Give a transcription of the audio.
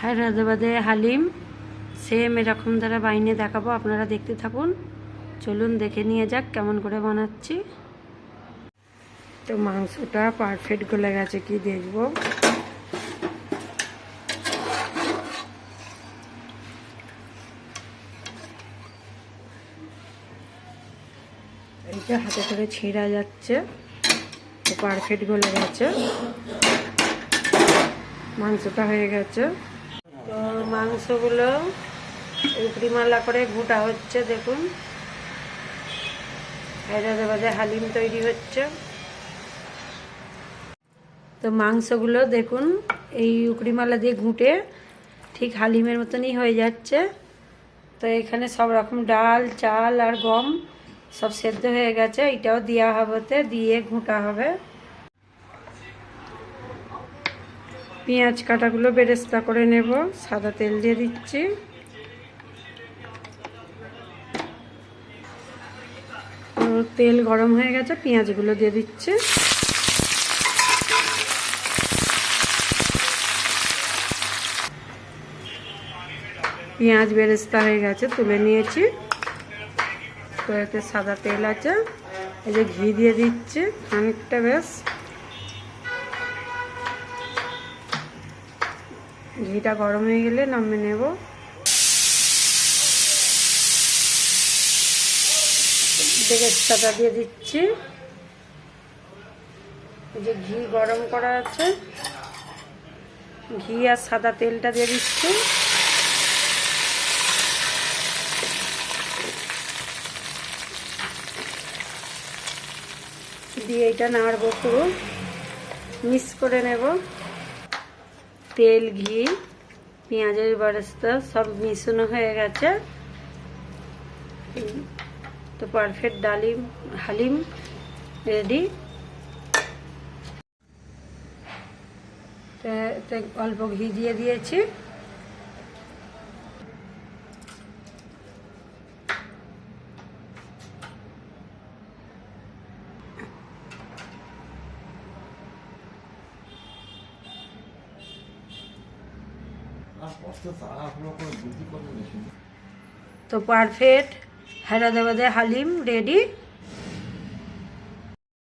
হায়দ্রাবাদে হালিম। সেম এরকম দ্বারা বাইনে দেখাবো, আপনারা দেখতে থাকুন। চলুন দেখে নিয়ে যাক কেমন করে বানাচ্ছি। তো মাংসটা পারফেক্ট গলে গেছে, কি দেখব? এইটা হাতে করে ছিঁড়া যাচ্ছে। তো পারফেক্ট গলে গেছে। মাংসটা হয়ে গেছে। মাংসগুলো উপরিমালা করে ঘুটা হচ্ছে, দেখুন। হায়দ্রাবাদে হালিম তৈরি হচ্ছে। তো মাংসগুলো দেখুন, এই উকড়িমালা দিয়ে ঘুঁটে ঠিক হালিমের মতনই হয়ে যাচ্ছে। তো এখানে সব রকম ডাল, চাল আর গম সব সেদ্ধ হয়ে গেছে। এটাও দেওয়া হবেতে, দিয়ে ঘুঁটা হবে। পেঁয়াজ কাটাগুলো বেরেস্তা করে নেব, সাদা তেল দিয়ে দিচ্ছি। তেল গরম হয়ে গেছে, পেঁয়াজগুলো দিয়ে দিচ্ছি। পেঁয়াজ বেরেস্তা হয়ে গেছে, তুলে নিয়েছি। তো এতে সাদা তেল আছে, এই যে ঘি দিয়ে দিচ্ছি, খানিকটা বেশ ঘিটা গরম হয়ে গেলে নামিয়ে নেব। বেরেস্তাটা দিয়ে দিচ্ছি। যে ঘি গরম করা আছে। ঘি আর সাদা তেলটা দিয়ে দিচ্ছি। দিয়ে এটা নাড়বো পুরো। মিক্স করে নেব। তেল, ঘি, পেঁয়াজের বরস্তা সব মিশানো হয়ে গেছে। তো পারফেক্ট ডালিম, হালিম রেডি অল্প ঘি দিয়ে দিয়েছি। তো পারফেক্ট হায়দ্রাবাদে হালিম রেডি